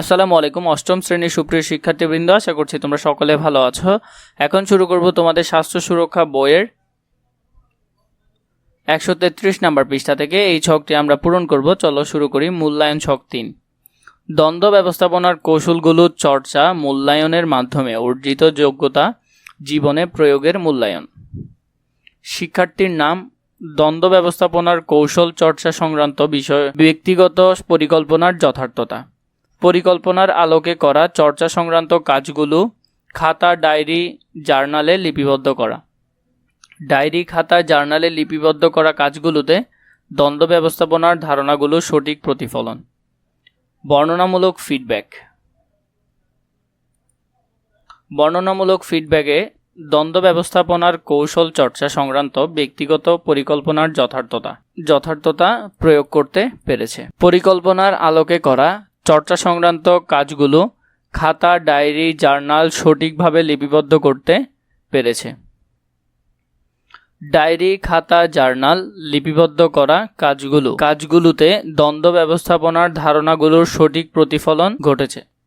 আসসালামু আলাইকুম, অষ্টম শ্রেণির সুপ্রিয় শিক্ষার্থীবৃন্দ, আশা করছি তোমরা সকলে ভালো আছো। এখন শুরু করব তোমাদের স্বাস্থ্য সুরক্ষা বইয়ের একশো তেত্রিশ নাম্বার পৃষ্ঠা থেকে। এই ছকটি আমরা পূরণ করব। চলো শুরু করি মূল্যায়ন ছক তিন। দ্বন্দ্ব ব্যবস্থাপনার কৌশলগুলোর চর্চা মূল্যায়নের মাধ্যমে, অর্জিত যোগ্যতা, জীবনে প্রয়োগের মূল্যায়ন। শিক্ষার্থীর নাম, দ্বন্দ্ব ব্যবস্থাপনার কৌশল চর্চা সংক্রান্ত বিষয়, ব্যক্তিগত পরিকল্পনার যথার্থতা। পরিকল্পনার আলোকে করা চর্চা সংক্রান্ত কাজগুলো খাতা, ডায়েরি, জার্নালে লিপিবদ্ধ করা। ডায়েরি, খাতা, জার্নালে লিপিবদ্ধ করা কাজগুলোতে দ্বন্দ্ব ব্যবস্থাপনার ধারণাগুলো সঠিক প্রতিফলন। বর্ণনামূলক ফিডব্যাক বর্ণনামূলক ফিডব্যাকে দ্বন্দ্ব ব্যবস্থাপনার কৌশল চর্চা সংক্রান্ত ব্যক্তিগত পরিকল্পনার যথার্থতা যথার্থতা প্রয়োগ করতে পেরেছে। পরিকল্পনার আলোকে করা চর্চা সংক্রান্ত কাজগুলো খাতা, ডায়েরি, জার্নাল সঠিকভাবে লিপিবদ্ধ করতে পেরেছে। ডায়েরি, খাতা, জার্নাল লিপিবদ্ধ করা কাজগুলো, কাজগুলোতে দ্বন্দ্ব ব্যবস্থাপনার ধারণাগুলোর সঠিক প্রতিফলন ঘটেছে।